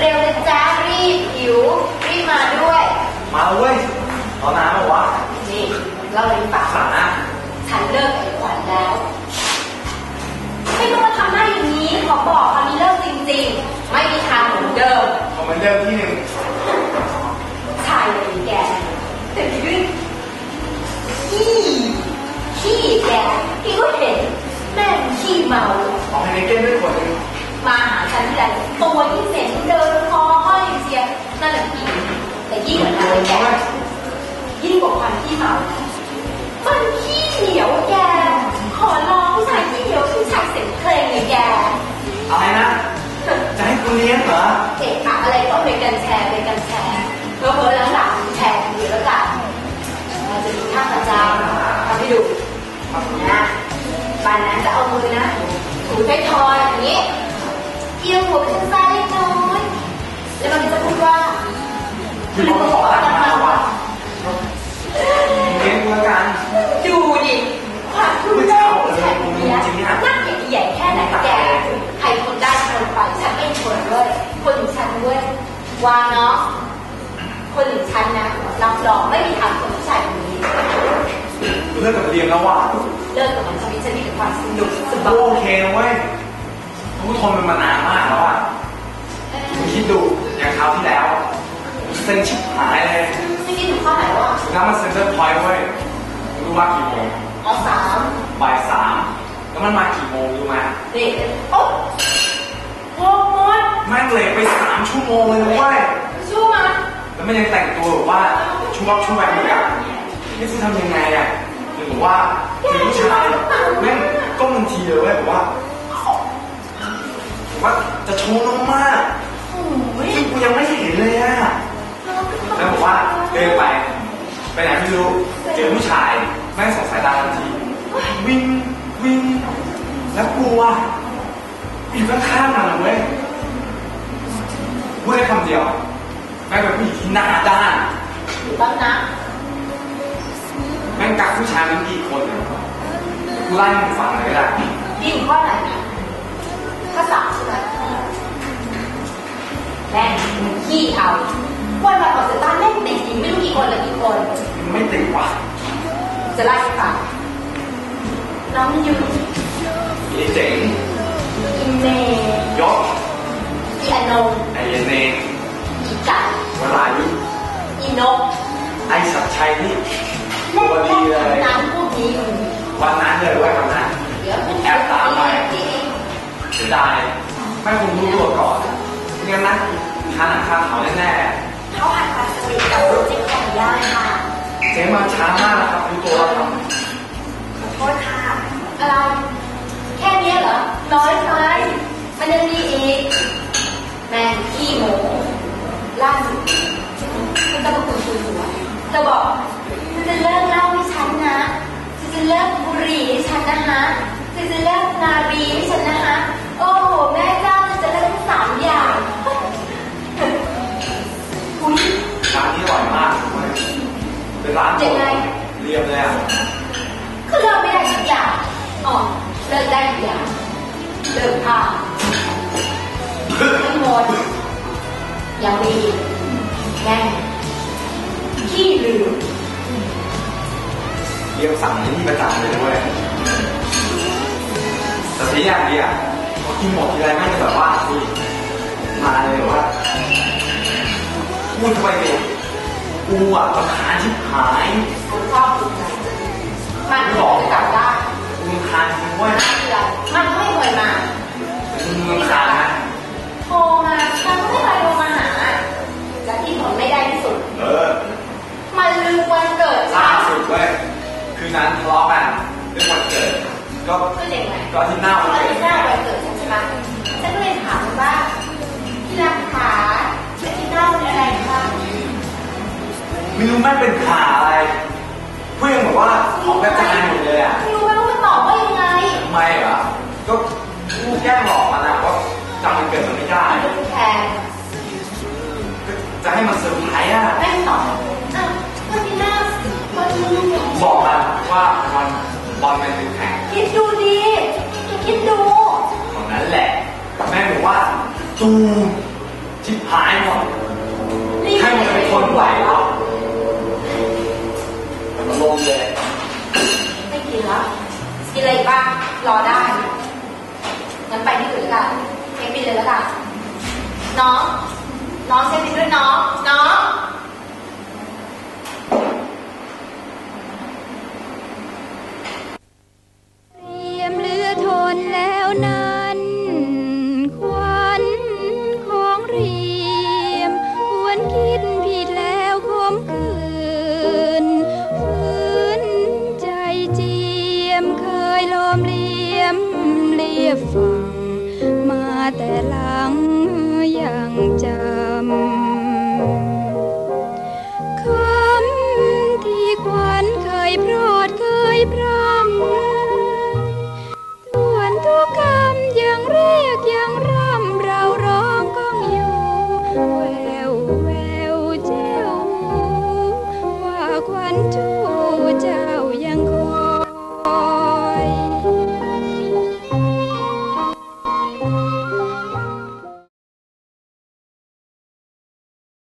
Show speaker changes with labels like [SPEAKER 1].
[SPEAKER 1] เร็วนะจ๊ะรีบหิวรีบมาด้วย
[SPEAKER 2] มาแล้วเว้ยตอนน้ำบอกว่า
[SPEAKER 1] นี่เล่าเลยดีกว่า
[SPEAKER 2] สานะ
[SPEAKER 1] ฉันเลิกกับไอ้ขวัญแล้วไม่ต้องมาทำหน้าอย่างนี้ขอบอกคราวนี้เลิกจริงๆ ไม่มีทางเหมือนเดิม
[SPEAKER 2] พอมันเริ่มที่หนึ่ง
[SPEAKER 1] ชายเลยแกแต่พี่ขี้ขี้แกพี่ก็เห็นแม่งขี้เมา
[SPEAKER 2] เอาให้ในเก้นด้วยคนหนึ่ง
[SPEAKER 1] มาหาฉันที่ไรตัวยิ่งเหม็นเดินคอห้อยเสียนั่นแหละพี่แต่ยิ่งกว่านั้นยแกยิ่งกว่าควันที่เมามันขี้เหนียวแก ขอลองผู้ชายขี้เหนียวผู้ชายเสียงเพลงเลยแก
[SPEAKER 2] อะไรนะจะให้คุณเลี้ยงเหรอ
[SPEAKER 1] เอะอะอะไรก็ไปกันแชร์ไปกันแชร์เพอเพอหลังๆแชร์กันเยอะแล้วกันเราจะมีท่าประจำทำให้ดูนะปานนั้นจะเอามือนะถูไทยทอยอย่างนี้ เอียงหัวไปทางซ้ายเล็กน้อย แล้วมันจะพูดว่า
[SPEAKER 2] คือเขาขอตังค์มาว่ะเลี้ยงกูแล้วกัน
[SPEAKER 1] ดูดิความรู้แจ้งแฉกเนี้ยนั่งใหญ่แค่ไหนแกใครคนได้คนไปฉันไม่ชนด้วยคนฉันด้วยวางเนาะคนฉันนะรับรองไม่มีทางคนผู้ชายคนนี้
[SPEAKER 2] เลิกกับเลี้ยงแล้วว่ะ
[SPEAKER 1] เลิกกับมันชีวิตฉันมีแต่ความสนุกสบาย
[SPEAKER 2] โอเคนะเว้ย กูทนมันมานานมากแล้วอะมึงคิดดูอย่างคราวที่แล้วเซ็งชิบหายเลย
[SPEAKER 1] ไม่คิดถึงข้อไหนวะ
[SPEAKER 2] แล้วมันเซ็นเตอร์พอยต์เว้ยรู้ว่ากี่โมง
[SPEAKER 1] อ๋อสาม
[SPEAKER 2] บ่ายสามแล้วมันมากี่โมงรู้ไหม
[SPEAKER 1] เด็กโอ๊ะโอ้โห
[SPEAKER 2] แม่งเลทไปสามชั่วโมงเลยนะเว้ย
[SPEAKER 1] ชู้มา
[SPEAKER 2] แล้วมันยังแต่งตัวแบบว่าชุบชุบแบบนี้อะนี่จะทำยังไงอะหรือบอกว่าคือผู้ชายแม่งก้มทันทีเลยเว้ยบอกว่าบอก ว่าจะโชว์น้องมาก
[SPEAKER 1] โอ้ย
[SPEAKER 2] ซึ่งกูยังไม่เห็นเลยอะแล้วบอกว่าเดินไป ไปไหนไม่รู้ เจอผู้ชายแม่งสงสายตาทันทีวิ่งวิ่งแล้วกลัวอยู่ข้างๆมันนะเว้ยพูดได้คำเดียวแม่งเป็นผู้หญิงที่หน้าด้าน
[SPEAKER 1] อยู่บ้างนะ
[SPEAKER 2] แม่งกักผู้ชายมันกี่คนเนี่ยกูไล่มึงฟังเลยก็ได้
[SPEAKER 1] ดีถึงข้อไหน ขี้เอาวันวันออกจากบ้านแม่งติดหญิงไม่รู้กี่คนเลยกี่คน
[SPEAKER 2] มันไม่ติดว่ะ
[SPEAKER 1] จะไล่ให้ฟังน้องยู
[SPEAKER 2] ไอ้เจ๋ง
[SPEAKER 1] อินเมย์
[SPEAKER 2] ยศ
[SPEAKER 1] อีอนง
[SPEAKER 2] ไอ้เยนเน
[SPEAKER 1] อีไก่
[SPEAKER 2] เวลายุ
[SPEAKER 1] อีนก
[SPEAKER 2] ไอ้สัตชัยนี่
[SPEAKER 1] แม่
[SPEAKER 2] ตัวดีเลย
[SPEAKER 1] น้ำพวกนี้มึง
[SPEAKER 2] วันนั้นเลยเว้ยวันนั้น
[SPEAKER 1] เดี๋ยว
[SPEAKER 2] แอบตามไป
[SPEAKER 1] เอง
[SPEAKER 2] เสียดายไม่คงรู้ตัวก่อนไม่งั้นนะทานหนังคาเขาแน่
[SPEAKER 1] เขาหัดปลาสลิดกับลูกจิ้มไก่ย่างค่ะ
[SPEAKER 2] ๆเจ๊มาช้ามากนะครับรู้ตัวแล้วครับ
[SPEAKER 1] ขอโทษค่ะอะไรแค่เนี้ยเหรอ น้อยไปมันยังมีอีก แม่งขี้โมล่าสุดคุณตะกุนคุยหัวเธอบอก เป็
[SPEAKER 2] นร้านโปรดเรียบเลยอะ
[SPEAKER 1] คือเลิกไม่ได้ทุกอย่างอ๋อเลิกได้ทุกอย่างเลิกผ้าทั้งหมดยังมีอีกแม่งขี้ลืม
[SPEAKER 2] เรียบสั่งในที่ประจำเลยด้วยแต่ทีอย่างเดียวพอกินหมดทีไรแม่งจะแบบว่าอุ้ยมาเลยแบบว่าพูดทำไมเนี่ย กูอะรำคาญชิบหาย
[SPEAKER 1] ผมชอบคุณนะมันไม่บอกจับได้
[SPEAKER 2] กูรำคาญจริงเว้ย
[SPEAKER 1] มันไม่เคยมา
[SPEAKER 2] มึงรำคาญนะ
[SPEAKER 1] โทรมา ไม่รู้แม่
[SPEAKER 2] งเป็
[SPEAKER 1] น
[SPEAKER 2] ขาอะไรเพื่อนบอกว่าของกระจายหมดเลยอะ
[SPEAKER 1] ไม่รู้ไหมว่ามันตอบว่ายังไง
[SPEAKER 2] ทำไมเหรอก็กูแกล้งหลอกมันนะว่าจำวันเกิดมันไม่ได้
[SPEAKER 1] แทน
[SPEAKER 2] ก็จะให้มันเซอร์ไพรส์อะ
[SPEAKER 1] แม่งตอบอะวันที่หน้าวันที่ลูก
[SPEAKER 2] ว่าบอลบอลมันเป็นแข่ง
[SPEAKER 1] คิดดูดีคิดดู
[SPEAKER 2] ตรงนั้นแหละ แม่บอกว่าตูมชิบหายหมดใครมันจะเป็นคนไหว
[SPEAKER 1] บ้าง รอได้งั้นไปที่อื่นแล้วกันเช็คบินเลยแล้วกันน้อง น้องเช็คบินด้วยน้อง น้อง
[SPEAKER 3] ฟัง มาแต่หลังยังจำคำที่ขวัญเคยโปรดเคยพร่ำทวนทุกคำยังเรียกยังร่ำเราร้องก้องอยู่แววแววเจ้าว่าขวัญชูเจ้า